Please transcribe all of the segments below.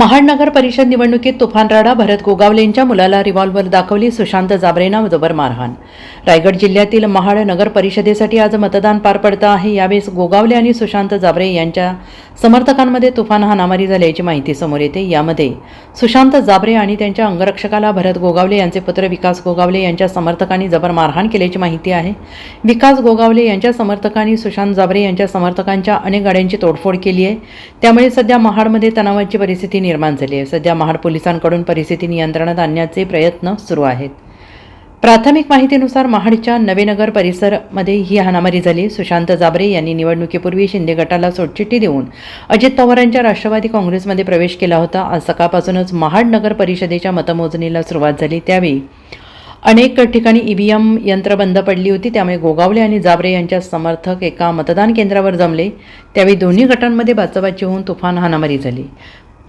महाड नगर परिषद निवडणुकीत तुफान राडा भरत गोगावलेंच्या मुलाला रिव्हॉल्व्हर दाखवली सुशांत जाबरेना जबर मारहाण. रायगड जिल्ह्यातील महाड नगर परिषदेसाठी आज मतदान पार पडतं आहे. यावेळेस गोगावले आणि सुशांत जाबरे यांच्या समर्थकांमध्ये तुफान हानामारी झाल्याची माहिती समोर येते. यामध्ये सुशांत जाबरे आणि त्यांच्या अंगरक्षकाला भरत गोगावले यांचे पुत्र विकास गोगावले यांच्या समर्थकांनी जबर मारहाण केल्याची माहिती आहे. विकास गोगावले यांच्या समर्थकांनी सुशांत जाबरे यांच्या समर्थकांच्या अनेक गाड्यांची तोडफोड केली आहे. त्यामुळे सध्या महाडमध्ये तणावाची परिस्थिती निर्माण झाली आहे. सध्या महाड पोलिसांकडून परिस्थिती नियंत्रणात आणण्याचे प्रयत्न सुरू आहेत. प्राथमिक माहितीनुसार महाडच्या नवेनगर परिसरमध्ये ही हाणामारी झाली. सुशांत जाबरे यांनी निवडणुकीपूर्वी शिंदे गटाला सोडचिठ्ठी देऊन अजित पवारांच्या राष्ट्रवादी काँग्रेसमध्ये प्रवेश केला होता. आज सकाळपासूनच महाड नगर परिषदेच्या मतमोजणीला सुरुवात झाली. त्यावेळी अनेक ठिकाणी ईव्हीएम यंत्र बंद पडली होती. त्यामुळे गोगावले आणि जाबरे यांच्या समर्थक एका मतदान केंद्रावर जमले. त्यावेळी दोन्ही गटांमध्ये बाचाबाची होऊन तुफान हाणामारी झाली.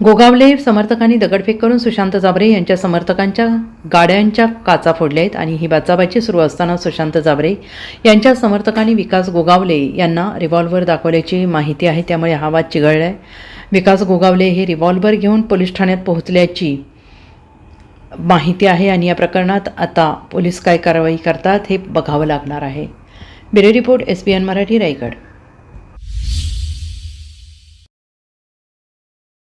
गोगावले समर्थकांनी दगडफेक करून सुशांत जाबरे यांच्या समर्थकांच्या गाड्यांच्या काचा फोडल्या आहेत आणि ही बाचाबाची सुरू असताना सुशांत जाबरे यांच्या समर्थकांनी विकास गोगावले यांना रिव्हॉल्व्हर दाखवल्याची माहिती आहे. त्यामुळे हा वाद चिघळला आहे विकास गोगावले हे रिव्हॉल्व्हर घेऊन पोलीस ठाण्यात पोहोचल्याची माहिती आहे आणि या प्रकरणात आता पोलीस काय कारवाई करतात हे बघावं लागणार आहे. Bureau report S B N Marathi Raigad.